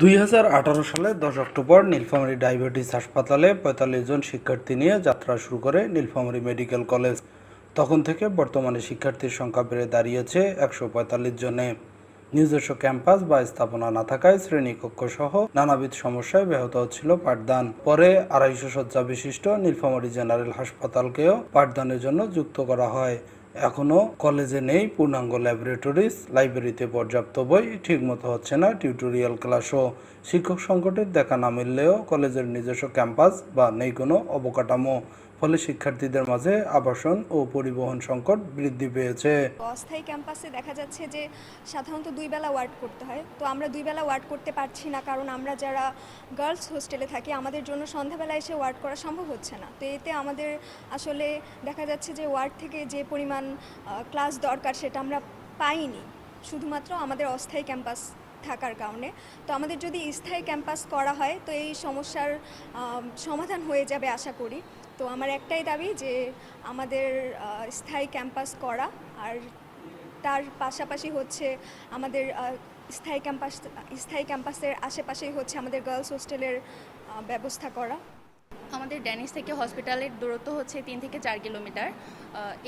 দুই হাজার আঠারো সালে দশ অক্টোবর নীলফামারী ডায়াবেটিস হাসপাতালে পঁয়তাল্লিশ জন শিক্ষার্থী নিয়ে যাত্রা শুরু করে নীলফামারী মেডিকেল কলেজ। তখন থেকে বর্তমানে শিক্ষার্থীর সংখ্যা বেড়ে দাঁড়িয়েছে একশো পঁয়তাল্লিশ জনে। নিজস্ব ক্যাম্পাস বা স্থাপনা না থাকায় শ্রেণীকক্ষ সহ নানাবিধ সমস্যায় ব্যাহত হচ্ছিল পাঠদান। পরে আড়াইশো শয্যা বিশিষ্ট নীলফামারী জেনারেল হাসপাতালকেও পাঠদানের জন্য যুক্ত করা হয়। এখনও কলেজে নেই, পূর্ণাঙ্গ ল্যাবরেটরিজ লাইব্রেরিতে পর্যাপ্ত বই, ঠিকমতো হচ্ছে না টিউটোরিয়াল ক্লাস ও শিক্ষক সংকটের দেখা না মিললেও কলেজের নিজস্ব ক্যাম্পাস বা নেই কোনো অবকাঠামো। ফলে শিক্ষার্থীদের মাঝে আবাসন ও পরিবহন সংকট বৃদ্ধি পেয়েছে। অস্থায়ী ক্যাম্পাসে দেখা যাচ্ছে যে সাধারণত দুই বেলা ওয়ার্ড করতে হয়। তো আমরা দুই বেলা ওয়ার্ড করতে পারছি না কারণ আমরা যারা গার্লস হোস্টেলে থাকি, আমাদের জন্য সন্ধ্যাবেলা এসে ওয়ার্ড করা সম্ভব হচ্ছে না। তো এতে আমাদের আসলে দেখা যাচ্ছে যে ওয়ার্ড থেকে যে পরিমাণ ক্লাস দরকার সেটা আমরা পাইনি। শুধুমাত্র আমাদের অস্থায়ী ক্যাম্পাস থাকার কারণে। তো আমাদের যদি স্থায়ী ক্যাম্পাস করা হয়, তো এই সমস্যার সমাধান হয়ে যাবে আশা করি। তো আমার একটাই দাবি যে আমাদের স্থায়ী ক্যাম্পাস করা আর তার পাশাপাশি হচ্ছে আমাদের স্থায়ী ক্যাম্পাস, স্থায়ী ক্যাম্পাসের আশেপাশেই হচ্ছে আমাদের গার্লস হোস্টেলের ব্যবস্থা করা। আমাদের ড্যানিস থেকে হসপিটালের দূরত্ব হচ্ছে তিন থেকে চার কিলোমিটার।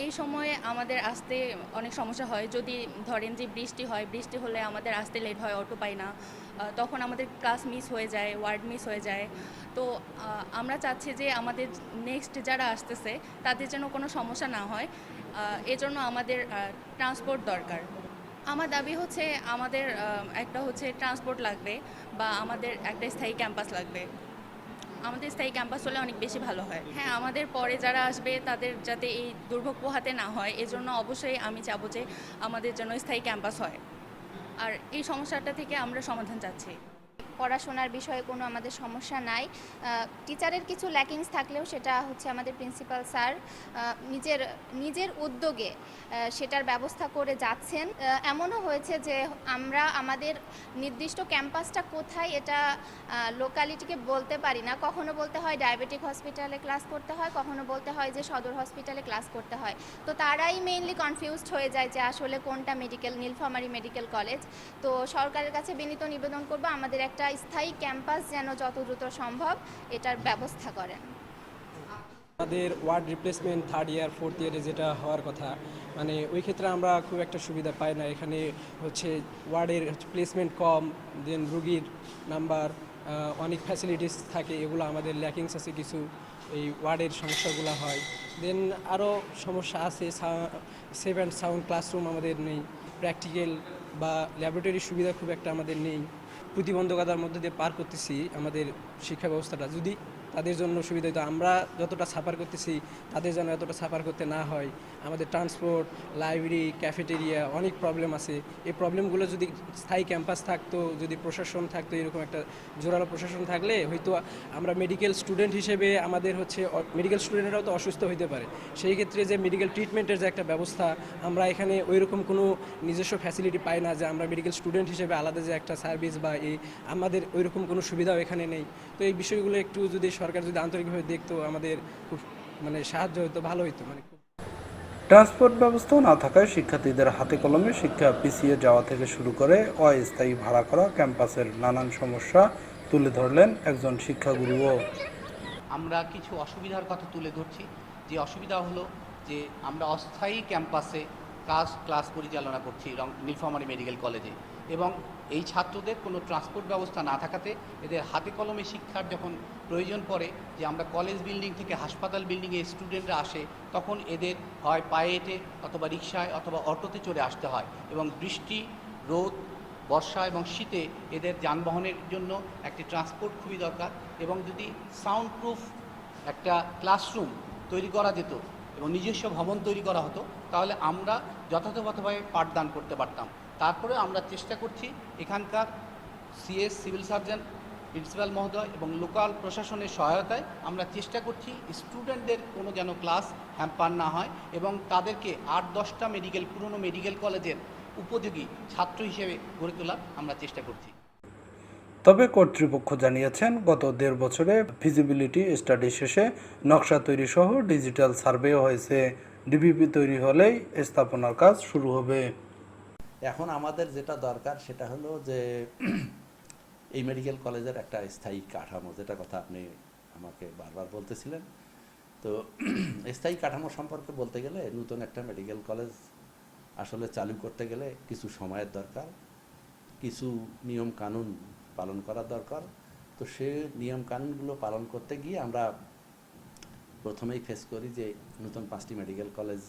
এই সময়ে আমাদের আসতে অনেক সমস্যা হয়। যদি ধরেন যে বৃষ্টি হয়, বৃষ্টি হলে আমাদের আসতে লেট হয়, অটো পাই না। তখন আমাদের ক্লাস মিস হয়ে যায়, ওয়ার্ড মিস হয়ে যায়। তো আমরা চাচ্ছি যে আমাদের নেক্সট যারা আসতেছে, তাদের যেন কোনো সমস্যা না হয়। এজন্য আমাদের ট্রান্সপোর্ট দরকার। আমার দাবি হচ্ছে আমাদের একটা হচ্ছে ট্রান্সপোর্ট লাগবে বা আমাদের একটা স্থায়ী ক্যাম্পাস লাগবে। আমাদের স্থায়ী ক্যাম্পাস হলে অনেক বেশি ভালো হয়। হ্যাঁ আমাদের পরে যারা আসবে, তাদের যাতে এই দুর্ভোগ পোহাতে না হয়, এজন্য অবশ্যই আমি চাবো যে আমাদের যেন স্থায়ী ক্যাম্পাস হয়। আর এই সমস্যাটা থেকে আমরা সমাধান চাচ্ছি। পড়াশোনার বিষয়ে কোনো আমাদের সমস্যা নাই। টিচারের কিছু ল্যাকিংস থাকলেও সেটা হচ্ছে আমাদের প্রিন্সিপাল স্যার নিজের নিজের উদ্যোগে সেটার ব্যবস্থা করে যাচ্ছেন। এমনও হয়েছে যে আমরা আমাদের নির্দিষ্ট ক্যাম্পাসটা কোথায় এটা লোকালিটিকে বলতে পারি না। কখনো বলতে হয় ডায়াবেটিক হসপিটালে ক্লাস করতে হয়, কখনো বলতে হয় যে সদর হসপিটালে ক্লাস করতে হয়। তো তারাই মেইনলি কনফিউজড হয়ে যায় যে আসলে কোনটা মেডিকেল নীলফামারি মেডিকেল কলেজ তো সরকারের কাছে বিনীত নিবেদন করব, আমাদের একটা স্থায়ী ক্যাম্পাস যেন যত দ্রুত সম্ভব এটার ব্যবস্থা করেন। আমাদের ward replacement third year, fourth ইয়ারে যেটা হওয়ার কথা মানে ওই ক্ষেত্রে আমরা খুব একটা সুবিধা পাই না। এখানে হচ্ছে ওয়ার্ডের প্লেসমেন্ট কম, দেন রুগীর নাম্বার অনেক ফ্যাসিলিটিস থাকে, এগুলো আমাদের ল্যাকিংস আছে কিছু, এই ওয়ার্ডের সমস্যাগুলো হয়। দেন আরও সমস্যা আছে সেভ অ্যান্ড সাউন্ড ক্লাসরুম আমাদের নেই, প্র্যাকটিক্যাল বা ল্যাবরেটরির সুবিধা খুব একটা আমাদের নেই। প্রতিবন্ধকতার মধ্যে দিয়ে পার করতেছি আমাদের শিক্ষা ব্যবস্থাটা। যদি তাদের জন্য সুবিধা হতো আমরা যতটা সাফার করতেছি, তাদের যেন এতটা সাফার করতে না হয়। আমাদের ট্রান্সপোর্ট লাইব্রেরি ক্যাফেটেরিয়া অনেক প্রবলেম আছে। এই প্রবলেমগুলো যদি স্থায়ী ক্যাম্পাস থাকতো, যদি প্রশাসন থাকতো, এরকম একটা জোরালো প্রশাসন থাকলে হয়তো আমরা মেডিকেল স্টুডেন্ট হিসেবে আমাদের হচ্ছে মেডিকেল স্টুডেন্টরাও তো অসুস্থ হতে পারে। সেই ক্ষেত্রে যে মেডিকেল ট্রিটমেন্টের যে একটা ব্যবস্থা, আমরা এখানে ওই রকম কোনো নিজস্ব ফ্যাসিলিটি পাই না যে আমরা মেডিকেল স্টুডেন্ট হিসেবে আলাদা যে একটা সার্ভিস বা এই, আমাদের ওই রকম কোনো সুবিধাও এখানে নেই। তো এই বিষয়গুলো একটু যদি সরকার যদি আন্তরিকভাবে দেখতো আমাদের খুব মানে সাহায্য হতো ভালো হতো মানে ট্রান্সপোর্ট ব্যবস্থাও না থাকায় শিক্ষার্থীদের হাতে কলমে শিক্ষা পিছিয়ে যাওয়া থেকে শুরু করে অস্থায়ী ভাড়া করা ক্যাম্পাসের নানান সমস্যা তুলে ধরলেন একজন শিক্ষাগুরুও। আমরা কিছু অসুবিধার কথা তুলে ধরছি। যে অসুবিধা হলো যে আমরা অস্থায়ী ক্যাম্পাসে ক্লাস ক্লাস পরিচালনা করছি রং নীলফামারী মেডিকেল কলেজে। এবং এই ছাত্রদের কোনো ট্রান্সপোর্ট ব্যবস্থা না থাকাতে এদের হাতে কলমে শিক্ষার যখন প্রয়োজন পড়ে যে আমরা কলেজ বিল্ডিং থেকে হাসপাতাল বিল্ডিংয়ে স্টুডেন্টরা আসে, তখন এদের হয় পায়ে হেঁটে অথবা রিক্সায় অথবা অটোতে চড়ে আসতে হয় এবং বৃষ্টি, রোদ, বর্ষা এবং শীতে এদের যানবাহনের জন্য একটি ট্রান্সপোর্ট খুবই দরকার এবং যদি সাউন্ড প্রুফ একটা ক্লাসরুম তৈরি করা যেত এবং নিজস্ব ভবন তৈরি করা হতো, তাহলে আমরা যথাযথভাবে পাঠদান করতে পারতাম। তারপরে আমরা চেষ্টা করছি এখানকার সিএস সিভিল সার্জন প্রিন্সিপাল মহোদয় এবং লোকাল প্রশাসনের সহায়তায় আমরা চেষ্টা করছি স্টুডেন্টদের কোনো যেন ক্লাস হ্যাম্পার না হয় এবং তাদেরকে আট দশটা মেডিকেল পুরনো মেডিকেল কলেজের উপযোগী ছাত্র হিসেবে গড়ে তোলার আমরা চেষ্টা করছি। তবে কর্তৃপক্ষ জানিয়েছেন, গত দেড় বছরে ফিজিবিলিটি স্টাডি শেষে নকশা তৈরি সহ ডিজিটাল সার্ভেও হয়েছে। ডিপিপি তৈরি হলেই স্থাপনার কাজ শুরু হবে। এখন আমাদের যেটা দরকার সেটা হলো যে এই মেডিকেল কলেজের একটা স্থায়ী কাঠামো, যেটা কথা আপনি আমাকে বারবার বলতেছিলেন। তো স্থায়ী কাঠামো সম্পর্কে বলতে গেলে নতুন একটা মেডিকেল কলেজ আসলে চালু করতে গেলে কিছু সময়ের দরকার, কিছু নিয়ম কানুন পালন করা দরকার। তো সে নিয়ম কানুনগুলো পালন করতে গিয়ে আমরা প্রথমেই ফেস করি যে নতুন পাঁচটি মেডিকেল কলেজ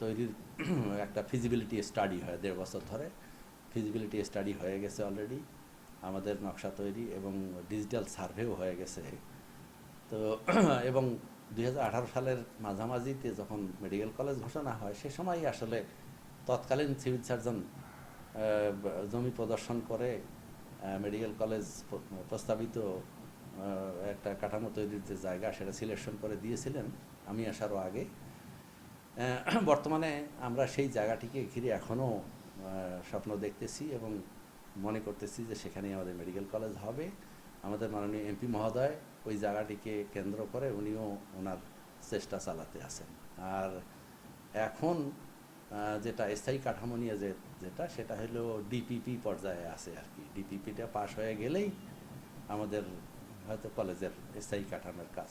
তৈরির একটা ফিজিবিলিটি স্টাডি হয় দেড় বছর ধরে। ফিজিবিলিটি স্টাডি হয়ে গেছে অলরেডি আমাদের নকশা তৈরি এবং ডিজিটাল সার্ভেও হয়ে গেছে। তো এবং দু হাজার আঠারো সালের মাঝামাঝিতে যখন মেডিকেল কলেজ ঘোষণা হয়, সে সময়ই আসলে তৎকালীন সিভিল সার্জন জমি প্রদর্শন করে মেডিকেল কলেজ প্রস্তাবিত একটা কাঠামো তৈরির যে জায়গা সেটা সিলেকশন করে দিয়েছিলেন আমি আসারও আগে। বর্তমানে আমরা সেই জায়গাটিকে ঘিরে এখনও স্বপ্ন দেখতেছি এবং মনে করতেছি যে সেখানেই আমাদের মেডিকেল কলেজ হবে। আমাদের মাননীয় এমপি মহোদয় ওই জায়গাটিকে কেন্দ্র করে উনিও ওনার চেষ্টা চালাতে আছেন। আর এখন যেটা স্থায়ী কাঠামো নিয়ে যে যেটা সেটা হলো ডিপিপি পর্যায়ে আছে আর কি। ডিপিপিটা পাশ হয়ে গেলেই আমাদের হয়তো কলেজের স্থায়ী কাঠামোর কাজ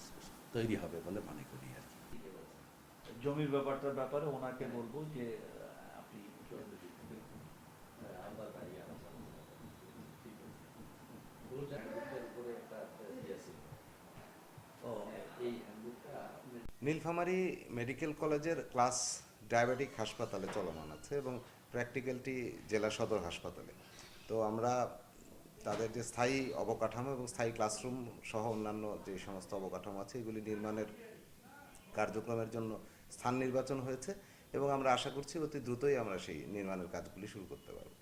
তৈরি হবে বলে মনে করি আর কি। জমির ব্যাপারটার ব্যাপারে ওনাকে বলব যে আপনি নীলফামারী মেডিকেল কলেজের ক্লাস ডায়াবেটিক হাসপাতালে চলমান আছে এবং প্র্যাকটিক্যালটি জেলা সদর হাসপাতালে। তো আমরা তাদের যে স্থায়ী অবকাঠামো এবং স্থায়ী ক্লাসরুম সহ অন্যান্য যে সমস্ত অবকাঠামো আছে, এগুলি নির্মাণের কার্যক্রমের জন্য স্থান নির্বাচন হয়েছে এবং আমরা আশা করছি অতি দ্রুতই আমরা সেই নির্মাণের কাজগুলি শুরু করতে পারব।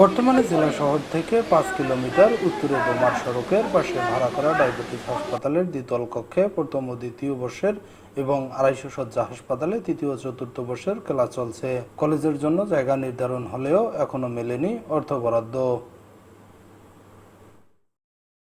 বর্তমানে জেলা শহর থেকে পাঁচ কিলোমিটার উত্তরে বোমার সড়কের পাশে ভাড়া করা ডায়াবেটিস হাসপাতালের দ্বিতল কক্ষে প্রথম ও দ্বিতীয় বর্ষের এবং আড়াইশো শয্যা হাসপাতালে তৃতীয় চতুর্থ বর্ষের খেলা চলছে। কলেজের জন্য জায়গা নির্ধারণ হলেও এখনও মেলেনি অর্থ বরাদ্দ।